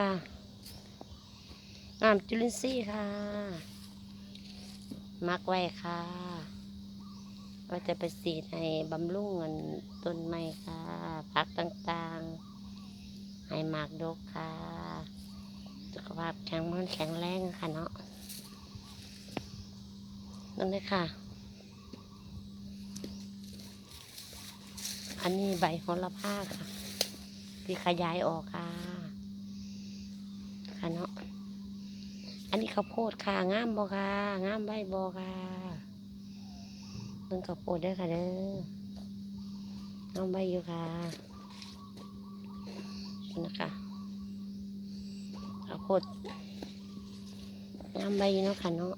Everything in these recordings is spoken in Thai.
ค่ะ งามจุลินทรีย์ค่ะ มักไว้ค่ะก็จะไปสีดให้บำรุงเงินต้นไม้ค่ะพักต่างๆ ให้มากดกค่ะ สุขภาพแข็งแรงแข็งแรงค่ะเนาะนั่นเลยค่ะ อันนี้ใบโหระพาค่ะ ที่ขยายออกค่ะ ค่ะเนาะ อันนี้ข้าวโพดค่ะงามบอค่ะงามใบบอค่ะเบิ่งข้าวโพดได้ค่ะเด้องามใบอยู่ค่ะนี่นะคะข้าวโพดงามใบอยู่เนาะค่ะเนาะ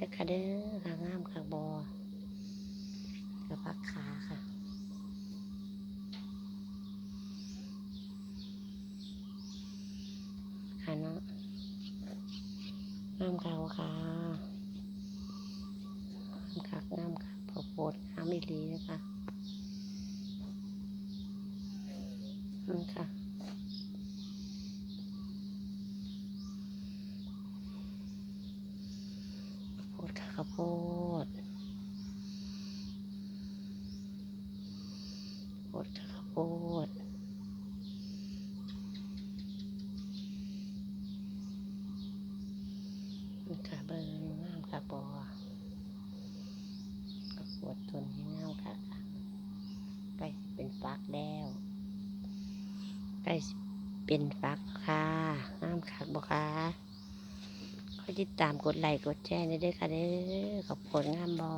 เด้อค่ะเด้อค่ะงามค่ะบอกับพักขาค่ะค่ะเนาะงามค่ะค่ะงามค่ะงามค่ะพอโพดงามอีหลีนะคะนั่นค่ะ ข้าวโพดค่ะข้าวโพดข้าวโพดค่ะข้าวโพดนี่ค่ะเบอร์งามค่ะบอข้าวโพดต้นนี้งามค่ะค่ะใกล้เป็นฟักแล้วใกล้เป็นฟักค่ะงามค่ะบอค่ะ ติดตามกดไลค์กดแชร์ได้ด้วยค่ะเด้อขอบคุณงามบอ